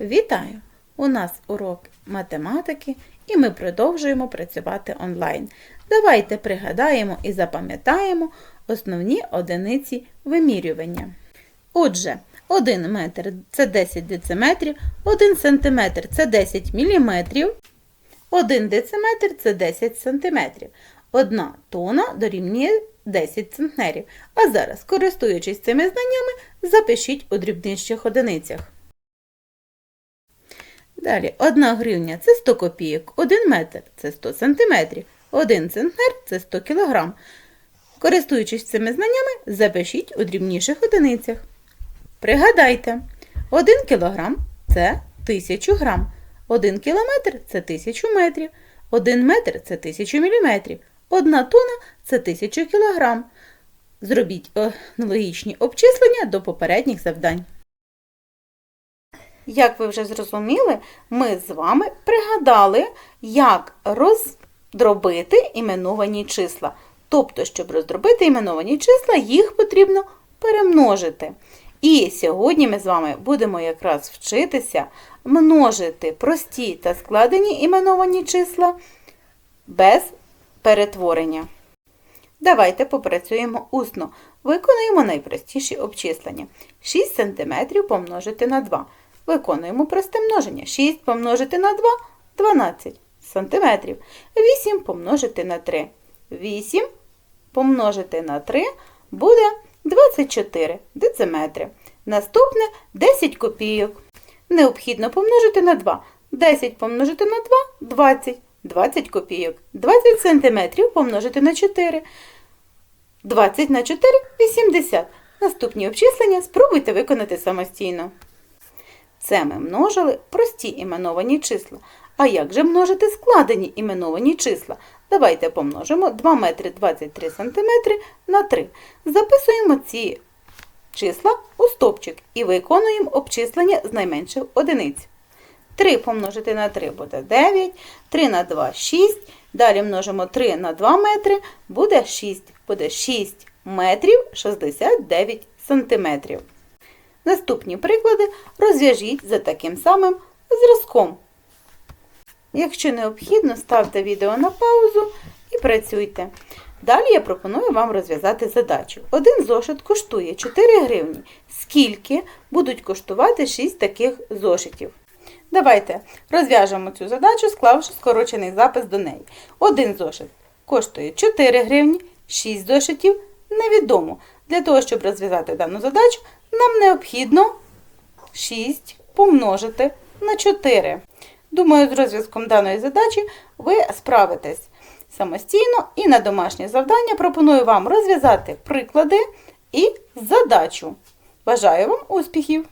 Вітаю! У нас урок математики і ми продовжуємо працювати онлайн. Давайте пригадаємо і запам'ятаємо основні одиниці вимірювання. Отже, 1 метр це 10 дециметрів, 1 сантиметр це 10 міліметрів, 1 дециметр це 10 сантиметрів. Одна тона дорівнює 10 центнерів. А зараз, користуючись цими знаннями, запишіть у дрібничних одиницях. Далі, 1 гривня це 100 копійок, 1 метр це 100 сантиметрів, 1 центнер це 100 кілограм. Користуючись цими знаннями, запишіть у дрібніших одиницях. Пригадайте, 1 кілограм це 1000 грам, 1 кілометр це 1000 метрів, 1 метр це 1000 міліметрів, 1 тонна це 1000 кілограм. Зробіть е, аналогічні обчислення до попередніх завдань. Як ви вже зрозуміли, ми з вами пригадали, як роздробити іменовані числа. Тобто, щоб роздробити іменовані числа, їх потрібно перемножити. І сьогодні ми з вами будемо якраз вчитися множити прості та складені іменовані числа без перетворення. Давайте попрацюємо усно. Виконуємо найпростіші обчислення. 6 см помножити на 2. Виконуємо просте множення. 6 помножити на 2 – 12 см. 8 помножити на 3. 8 помножити на 3 буде 24 дециметри. Наступне 10 копійок. Необхідно помножити на 2. 10 помножити на 2 – 20. 20 копійок. 20 сантиметрів помножити на 4. 20 на 4 – 80. Наступні обчислення спробуйте виконати самостійно. Це ми множили прості іменовані числа. А як же множити складені іменовані числа? Давайте помножимо 2 метри 23 сантиметри на 3. Записуємо ці числа у стопчик і виконуємо обчислення з найменших одиниць. 3 помножити на 3 буде 9, 3 на 2 – 6. Далі множимо 3 на 2 метри, буде 6. Буде 6 метрів 69 сантиметрів. Наступні приклади розв'яжіть за таким самим зразком. Якщо необхідно, ставте відео на паузу і працюйте. Далі я пропоную вам розв'язати задачу. Один зошит коштує 4 гривні. Скільки будуть коштувати 6 таких зошитів? Давайте розв'яжемо цю задачу, склавши скорочений запис до неї. Один зошит коштує 4 гривні, 6 зошитів невідомо. Для того, щоб розв'язати дану задачу, нам необхідно 6 помножити на 4. Думаю, з розв'язком даної задачі ви справитесь самостійно і на домашнє завдання пропоную вам розв'язати приклади і задачу. Бажаю вам успіхів!